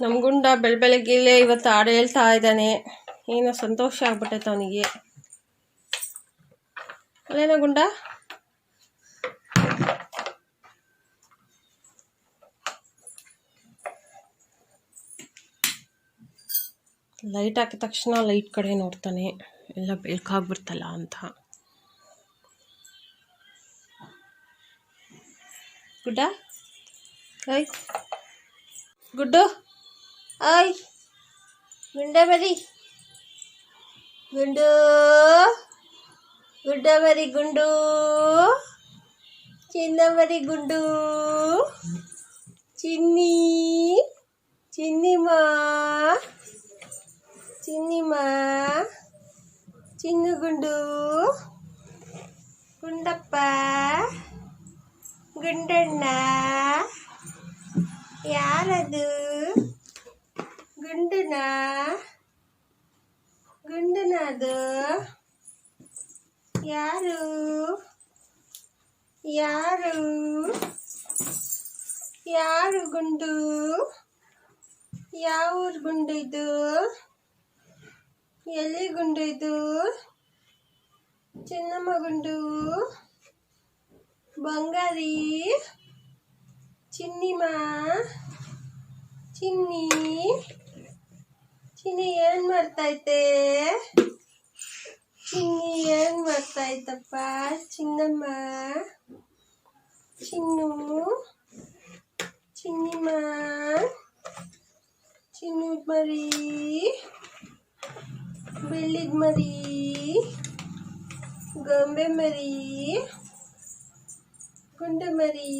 ನಮ್ಮ ಗುಂಡ ಬೆಳ ಬೆಳಗ್ಗೆಲೇ ಇವತ್ತು ಹಾಡು ಹೇಳ್ತಾ ಇದ್ದಾನೆ. ಏನೋ ಸಂತೋಷ ಆಗ್ಬಿಟ್ಟೈತೆ ಅವನಿಗೆ. ಅಲ್ಲೇನೋ ಗುಂಡ? ಲೈಟ್ ಹಾಕಿದ ತಕ್ಷಣ ಲೈಟ್ ಕಡೆ ನೋಡ್ತಾನೆ. ಎಲ್ಲ ಬೆಳ್ಕಾಗ್ಬಿಡ್ತಲ್ಲ ಅಂತ. ಗುಡ್ಡ? ಗುಡ್ಡು? ಓಯ್ ಗುಂಡ ಬರಿ ಗುಂಡು ಗುಡ್ಡ ಬರಿ ಗುಂಡು ಚಿನ್ನ ಬರಿ ಗುಂಡು ಚಿನ್ನಿ ಚಿನ್ನಿಮಾ ಚಿನ್ನಿಮಾ ಚಿನ್ನು ಗುಂಡು ಗುಂಡಪ್ಪ ಗುಂಡಣ್ಣ ಯಾರದು ಗುಂಡನ? ಗುಂಡನ ಯಾರು? ಯಾರು? ಯಾರು ಗುಂಡು? ಯಾವ ಊರು ಗುಂಡು ಇದು? ಎಲ್ಲಿ ಗುಂಡು ಇದು? ಚಿನ್ನಮ್ಮ ಗುಂಡು? ಬಂಗಾರಿ? ಚಿನ್ನಿಮ ಚಿನ್ನಿ? ಚಿನ್ನಿ ಏನ್ ಮಾಡ್ತೈತೆ ಚಿನ್ನಿ ಏನ್ ಮಾಡ್ತಾಯ್ತಪ್ಪ, ಚಿನ್ನಮ್ಮ? ಚಿನ್ನು? ಚಿನ್ನಿಮ್ಮ? ಚಿನ್ನು ಮರಿ? ಬೆಳ್ಳಿದ ಮರಿ? ಗೊಂಬೆ ಮರಿ? ಗುಂಡೆ ಮರಿ?